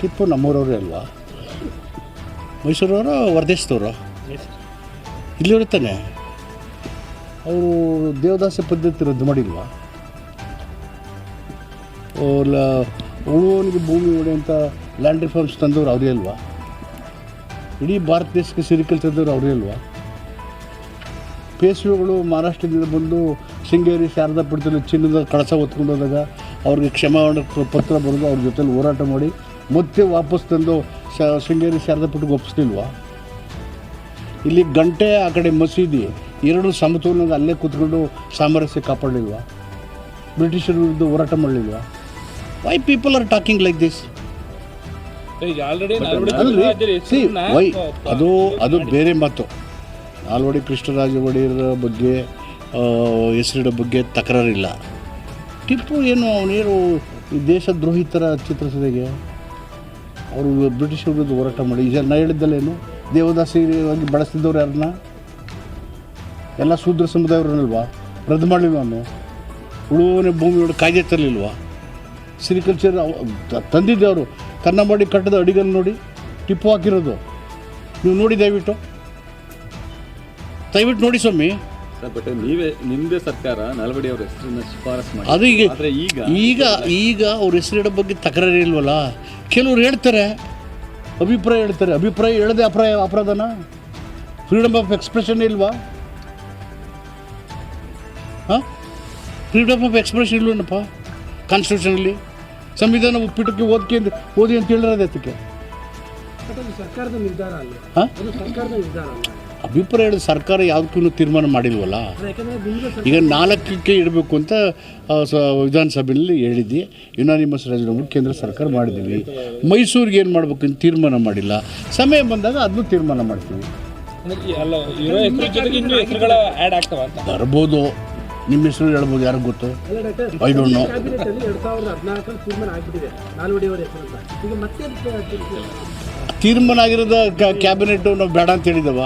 ಟಿಪ್ಪು ನಮ್ಮೂರವ್ರೇ ಅಲ್ವಾ? ಮೈಸೂರವರು ವರ್ಧೇಶ್ದವರು ಇಲ್ಲಿವ್ರು ತಾನೆ ಅವರು ದೇವದಾಸ ಪದ್ಧತಿ ರದ್ದು ಮಾಡಿಲ್ವಾ? ಉಳುವವನಿಗೆ ಭೂಮಿ ಹೊಡೆಯಂಥ ಲ್ಯಾಂಡ್ ರಿಫಾರ್ಮ್ಸ್ ತಂದವರು ಅವರೇ ಅಲ್ವಾ? ಇಡೀ ಭಾರತ ದೇಶಕ್ಕೆ ಸಿರಿಕಲ್ ತಂದವರು ಅವರೇ ಅಲ್ವಾ? ಪೇಶ್ವೆಗಳು ಮಹಾರಾಷ್ಟ್ರದಿಂದ ಬಂದು ಶೃಂಗೇರಿ, ಶಾರದಾ ಪೀಠದಲ್ಲಿ ಚಿನ್ನದ ಕಳಸ ಹೊತ್ಕೊಂಡು ಹೋದಾಗ ಅವ್ರಿಗೆ ಕ್ಷಮಾವಣೆ ಪತ್ರ ಬರೆದು ಅವ್ರ ಜೊತೆಲಿ ಹೋರಾಟ ಮಾಡಿ ಮತ್ತೆ ವಾಪಸ್ ತಂದು ಶ ಶೃಂಗೇರಿ ಶಾರದಾ ಪೀಠಕ್ಕೆ ಒಪ್ಪಿಸ್ಲಿಲ್ವಾ ಇಲ್ಲಿ ಗಂಟೆ ಆ ಕಡೆ ಮಸೀದಿ ಎರಡು ಸಮತೋಲನದ ಅಲ್ಲೇ ಕೂತ್ಕೊಂಡು ಸಾಮರಸ್ಯ ಕಾಪಾಡಲಿಲ್ವಾ? ಬ್ರಿಟಿಷರ ವಿರುದ್ಧ ಹೋರಾಟ ಮಾಡಲಿಲ್ವಾ? Why people are talking like this see why ಅದು ಅದು ಬೇರೆ ಮಾತು. ನಾಲ್ವಡಿ ಕೃಷ್ಣರಾಜ ಒಡೆಯರ ಬಗ್ಗೆ ಹೆಸರಿಡೋ ಬಗ್ಗೆ ತಕರಾರಿಲ್ಲ. ಟಿಪ್ಪು ಏನು ಅವನೇನು ದೇಶದ್ರೋಹಿ ಥರ ಚಿತ್ರಿಸಿದಾಗೆ? ಅವರು ಬ್ರಿಟಿಷರ ವಿರುದ್ಧ ಹೋರಾಟ ಮಾಡಿ. ಈಗ ನಾ ಹೇಳಿದ್ದಲ್ಲೇನು? ದೇವದಾಸಿಯಾಗಿ ಬಳಸ್ತಿದ್ದವ್ರು ಯಾರನ್ನ? ಎಲ್ಲ ಶೂದ್ರ ಸಮುದಾಯವ್ರನ್ನಲ್ವಾ? ರದ್ದು ಮಾಡಲಿಲ್ವ ಅವನು ಉಳುವವನೇ ಭೂಮಿಯೊಳಗೆ ಕಾಯ್ದೆ ತರಲಿಲ್ವಾ? ಸಿರಿಕಲ್ಚರ್ ತಂದಿದ್ದೆ ಅವರು. ಮಾಡಿ ಕಟ್ಟದ ಅಡಿಗನ್ನು ನೋಡಿ ಟಿಪ್ಪು ಹಾಕಿರೋದು. ನೀವು ನೋಡಿ ದಯವಿಟ್ಟು. ದಯವಿಟ್ಟು ನೋಡಿ ಸ್ವಾಮಿ. ಬಟ್ ನೀವೇ ನಿಮ್ದೇ ಸರ್ಕಾರ ನಲ್ವಡಿ ಅವ್ರ ಹೆಸರನ್ನ ಶಿಫಾರಸ್ ಮಾಡಿ. ಅದು ಈಗ ಈಗ ಈಗ ಅವ್ರ ಹೆಸರಿಡೋ ಬಗ್ಗೆ ತಕರಾರಿ ಇಲ್ವಲ್ಲ? ಕೆಲವ್ರು ಹೇಳ್ತಾರೆ ಅಭಿಪ್ರಾಯ ಹೇಳ್ತಾರೆ. ಅಭಿಪ್ರಾಯ ಹೇಳದೆ ಅಪ್ರಾಯ ಅಪರಾಧನ? ಫ್ರೀಡಮ್ ಆಫ್ ಎಕ್ಸ್ಪ್ರೆಷನ್ ಇಲ್ವಾ? ಹಾಂ? ಫ್ರೀಡಮ್ ಆಫ್ ಎಕ್ಸ್ಪ್ರೆಷನ್ ಇಲ್ವೇನಪ್ಪ? ಕಾನ್ಸ್ಟಿಟ್ಯೂಷನಲ್ಲಿ ಸಂವಿಧಾನ ಒಪ್ಪಿಟ್ಟಕ್ಕೆ ಓದ್ಕೆ ಅಂತ- ಓದಿ ಅಂತ ಹೇಳಿರೋದೇ ಅದಕ್ಕೆ ಅದು ಸರ್ಕಾರದ ನಿರ್ಧಾರ ಅಲ್ಲ. ಸರ್ಕಾರದ ನಿರ್ಧಾರ ಅಲ್ಲ. ಅಭಿಪ್ರಾಯ ಸರ್ಕಾರ ಯಾವುದಕ್ಕೂ ತೀರ್ಮಾನ ಮಾಡಿಲ್ವಲ್ಲ? ಈಗ ನಾಲ್ಕಕ್ಕೆ ಇಡಬೇಕು ಅಂತ ವಿಧಾನಸಭೆಯಲ್ಲಿ ಹೇಳಿದ್ವಿ ಯುನಾನಿಮಸ್ ರಾಜೀನಾಮೆ ಕೇಂದ್ರ ಸರ್ಕಾರ ಮಾಡಿದ್ದೀವಿ ಮೈಸೂರಿಗೆ ಏನು ಮಾಡಬೇಕು ಅಂತ ತೀರ್ಮಾನ ಮಾಡಿಲ್ಲ. ಸಮಯ ಬಂದಾಗ ಅದನ್ನು ತೀರ್ಮಾನ ಮಾಡ್ತೀವಿ. ಬರ್ಬೋದು. ನಿಮ್ಮ ಹೆಸರು ಹೇಳ್ಬೋದು ಯಾರು ಗೊತ್ತು? ಐ ಡೋಂಟ್ ನೋ ತೀರ್ಮಾನ ಆಗಿರೋದ ಕ್ಯಾಬಿನೆಟ್ ನಾವು ಬೇಡ ಅಂತ ಹೇಳಿದವ.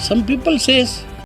Some people says